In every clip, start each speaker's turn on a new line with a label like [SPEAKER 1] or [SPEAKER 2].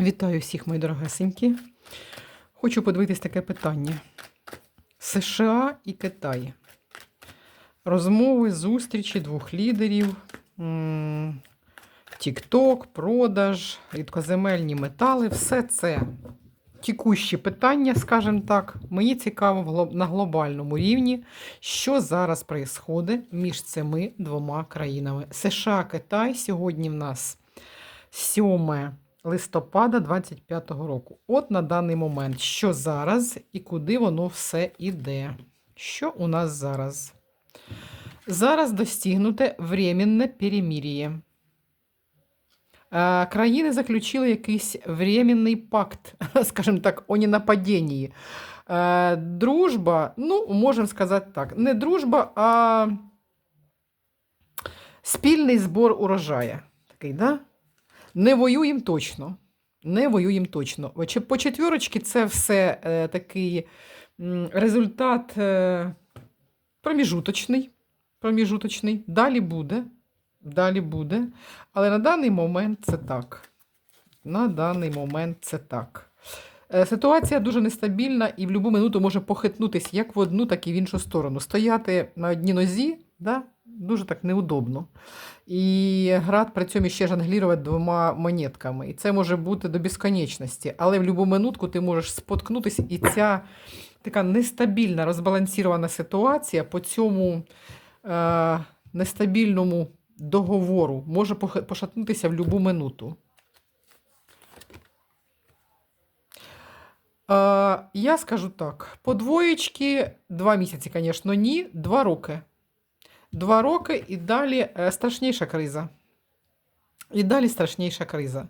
[SPEAKER 1] Вітаю всіх, мої дорогесенькі. Хочу подивитись таке питання: США і Китай. Розмови, зустрічі двох лідерів, Тік-Ток, продаж, рідкоземельні метали все це тікущі питання, скажімо так. Мені цікаво на глобальному рівні, що зараз відбувається між цими двома країнами. США, Китай сьогодні в нас 7 листопада 25-го року. От на даний момент, що зараз і куди воно все іде. Що у нас зараз? Зараз достигнуте временне перемир'я. Е, Країни заключили якийсь временний пакт, скажімо так, о ненападінні. Е, Дружба, ну, можемо сказати так, не дружба, а спільний збор урожая. Такий, да? Не воюємо точно. Не воюємо точно. По четвірочці це все е, такий результат е, проміжуточний. проміжуточний. Далі буде. Далі буде. Але на даний момент це так. На даний момент це так. Е, Ситуація дуже нестабільна і в будь-яку минуту може похитнутися як в одну, так і в іншу сторону. Стояти на одній нозі да, дуже так неудобно. І град при цьому ще жонглірувати двома монетками. І це може бути до безконечності. Але в будь-яку минутку ти можеш споткнутися, і ця така нестабільна, розбалансована ситуація по цьому е, нестабільному договору може пошатнутися в будь-яку минуту. Е, я скажу так: по двоєчки, два місяці, звісно, ні, два роки. Два роки і далі е, страшніша криза. І далі страшніша криза.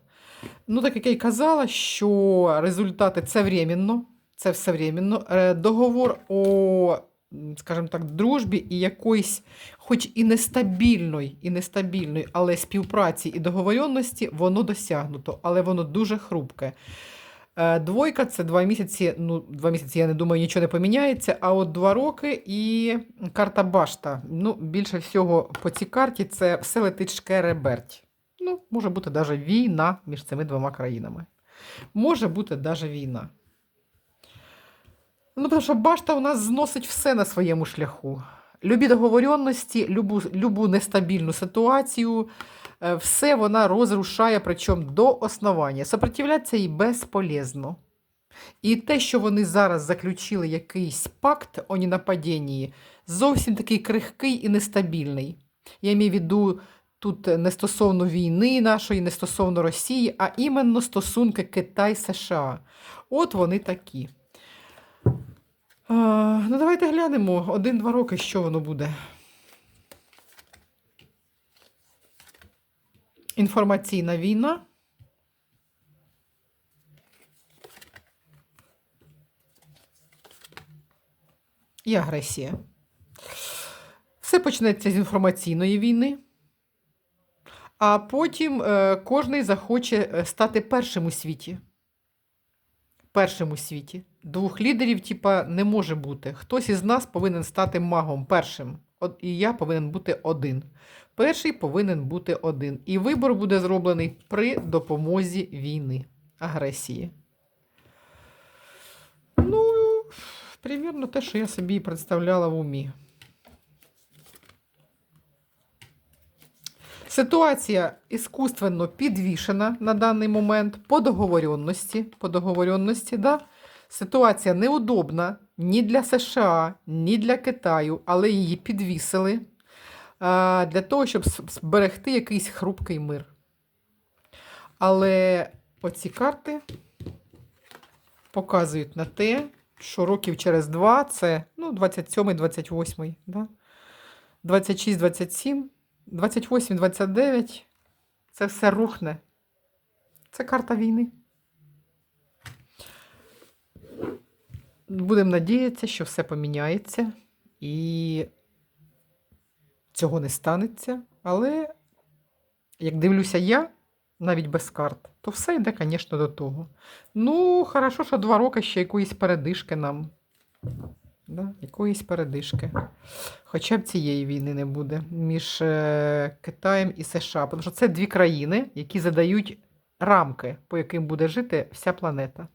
[SPEAKER 1] Ну, так як я й казала, що результати це временно, це все временно. Е, Договор о, скажімо так, дружбі і якоїсь, хоч і нестабільної, і нестабільної, але співпраці і договоренності, воно досягнуто, але воно дуже хрупке. Е, Двойка це два місяці. Ну, два місяці, я не думаю, нічого не поміняється. А от два роки і карта башта. Ну, більше всього по цій карті це все летить шкереберть. Ну, може бути навіть війна між цими двома країнами. Може бути навіть війна. Ну, тому що башта у нас зносить все на своєму шляху. Любі договоренності, любу, любу нестабільну ситуацію, е, все вона розрушає, причому до основання. Сопротивлятися їй безполезно. І те, що вони зараз заключили якийсь пакт о ненападінні, зовсім такий крихкий і нестабільний. Я маю в виду тут не стосовно війни нашої, не стосовно Росії, а іменно стосунки Китай-США. От вони такі. Ну, давайте глянемо один-два роки, що воно буде. Інформаційна війна. І агресія. Все почнеться з інформаційної війни, а потім е, кожний захоче е, стати першим у світі. Першим у світі. Двох лідерів, типа, не може бути. Хтось із нас повинен стати магом першим. От, і я повинен бути один. Перший повинен бути один. І вибор буде зроблений при допомозі війни, агресії. Ну, примірно те, що я собі представляла в умі. Ситуація іскусственно підвішена на даний момент по договоренності. По договоренності, да? Ситуація неудобна ні для США, ні для Китаю, але її підвісили для того, щоб зберегти якийсь хрупкий мир. Але оці карти показують на те, що років через два це ну, 27, 28, да? 26, 27, 28, 29. Це все рухне. Це карта війни. Будемо надіятися, що все поміняється і цього не станеться. Але, як дивлюся я, навіть без карт, то все йде, звісно, до того. Ну, хорошо, що два роки ще якоїсь передишки нам. Да? Якоїсь передишки. Хоча б цієї війни не буде між е, Китаєм і США. Тому що це дві країни, які задають рамки, по яким буде жити вся планета.